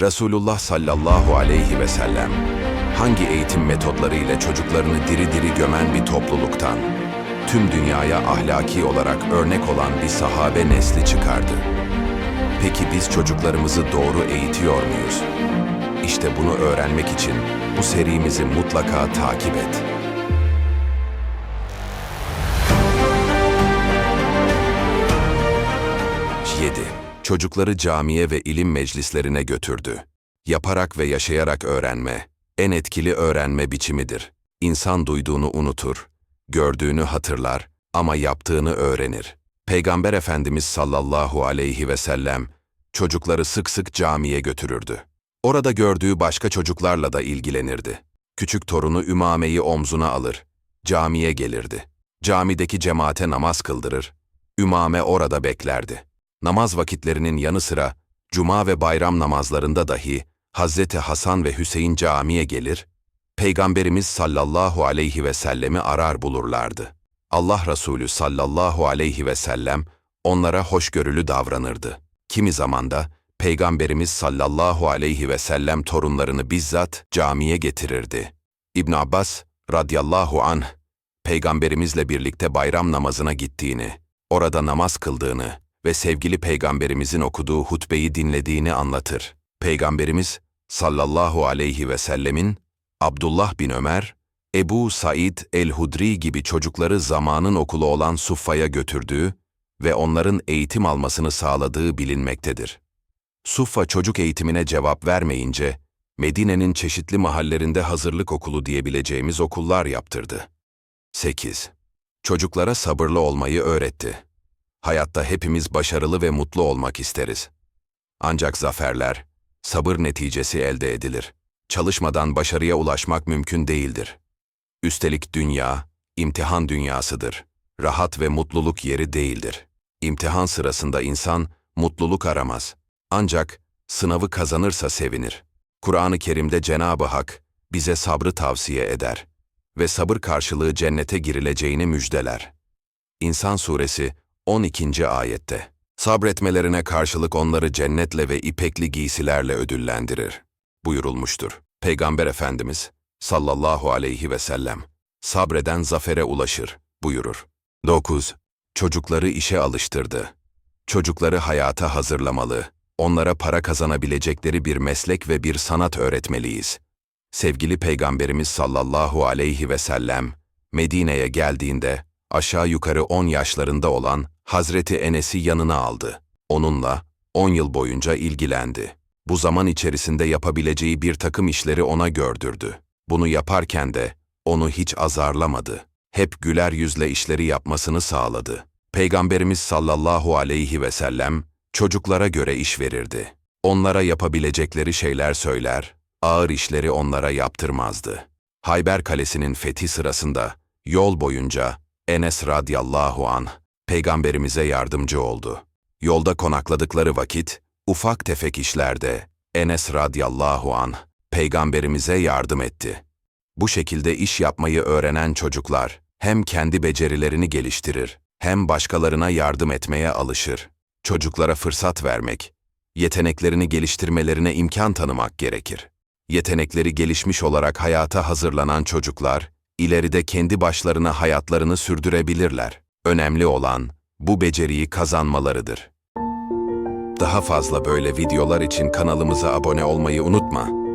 Resulullah sallallahu aleyhi ve sellem hangi eğitim metodları ile çocuklarını diri diri gömen bir topluluktan tüm dünyaya ahlaki olarak örnek olan bir sahabe nesli çıkardı. Peki biz çocuklarımızı doğru eğitiyor muyuz? İşte bunu öğrenmek için bu serimizi mutlaka takip et. Çocukları camiye ve ilim meclislerine götürdü. Yaparak ve yaşayarak öğrenme, en etkili öğrenme biçimidir. İnsan duyduğunu unutur, gördüğünü hatırlar ama yaptığını öğrenir. Peygamber Efendimiz sallallahu aleyhi ve sellem çocukları sık sık camiye götürürdü. Orada gördüğü başka çocuklarla da ilgilenirdi. Küçük torunu Ümame'yi omzuna alır, camiye gelirdi. Camideki cemaate namaz kıldırır, Ümame orada beklerdi. Namaz vakitlerinin yanı sıra cuma ve bayram namazlarında dahi Hazreti Hasan ve Hüseyin camiye gelir, Peygamberimiz sallallahu aleyhi ve sellemi arar bulurlardı. Allah Resulü sallallahu aleyhi ve sellem onlara hoşgörülü davranırdı. Kimi zamanda Peygamberimiz sallallahu aleyhi ve sellem torunlarını bizzat camiye getirirdi. İbn Abbas radıyallahu anh Peygamberimizle birlikte bayram namazına gittiğini, orada namaz kıldığını ve sevgili peygamberimizin okuduğu hutbeyi dinlediğini anlatır. Peygamberimiz sallallahu aleyhi ve sellemin Abdullah bin Ömer, Ebu Said el-Hudri gibi çocukları zamanın okulu olan Suffa'ya götürdüğü ve onların eğitim almasını sağladığı bilinmektedir. Suffa çocuk eğitimine cevap vermeyince, Medine'nin çeşitli mahallerinde hazırlık okulu diyebileceğimiz okullar yaptırdı. 8. Çocuklara sabırlı olmayı öğretti. Hayatta hepimiz başarılı ve mutlu olmak isteriz. Ancak zaferler, sabır neticesi elde edilir. Çalışmadan başarıya ulaşmak mümkün değildir. Üstelik dünya, imtihan dünyasıdır. Rahat ve mutluluk yeri değildir. İmtihan sırasında insan mutluluk aramaz. Ancak sınavı kazanırsa sevinir. Kur'an-ı Kerim'de Cenab-ı Hak bize sabrı tavsiye eder ve sabır karşılığı cennete girileceğini müjdeler. İnsan Suresi 12. ayette. Sabretmelerine karşılık onları cennetle ve ipekli giysilerle ödüllendirir. Buyurulmuştur. Peygamber Efendimiz sallallahu aleyhi ve sellem sabreden zafere ulaşır buyurur. 9. Çocukları işe alıştırdı. Çocukları hayata hazırlamalı, onlara para kazanabilecekleri bir meslek ve bir sanat öğretmeliyiz. Sevgili Peygamberimiz sallallahu aleyhi ve sellem Medine'ye geldiğinde aşağı yukarı 10 yaşlarında olan Hazreti Enes'i yanına aldı. Onunla 10 yıl boyunca ilgilendi. Bu zaman içerisinde yapabileceği bir takım işleri ona gördürdü. Bunu yaparken de onu hiç azarlamadı. Hep güler yüzle işleri yapmasını sağladı. Peygamberimiz sallallahu aleyhi ve sellem çocuklara göre iş verirdi. Onlara yapabilecekleri şeyler söyler, ağır işleri onlara yaptırmazdı. Hayber Kalesi'nin fethi sırasında yol boyunca Enes radıyallahu an peygamberimize yardımcı oldu. Yolda konakladıkları vakit ufak tefek işlerde Enes radıyallahu an peygamberimize yardım etti. Bu şekilde iş yapmayı öğrenen çocuklar hem kendi becerilerini geliştirir hem başkalarına yardım etmeye alışır. Çocuklara fırsat vermek, yeteneklerini geliştirmelerine imkan tanımak gerekir. Yetenekleri gelişmiş olarak hayata hazırlanan çocuklar, ileride kendi başlarına hayatlarını sürdürebilirler. Önemli olan bu beceriyi kazanmalarıdır. Daha fazla böyle videolar için kanalımıza abone olmayı unutma.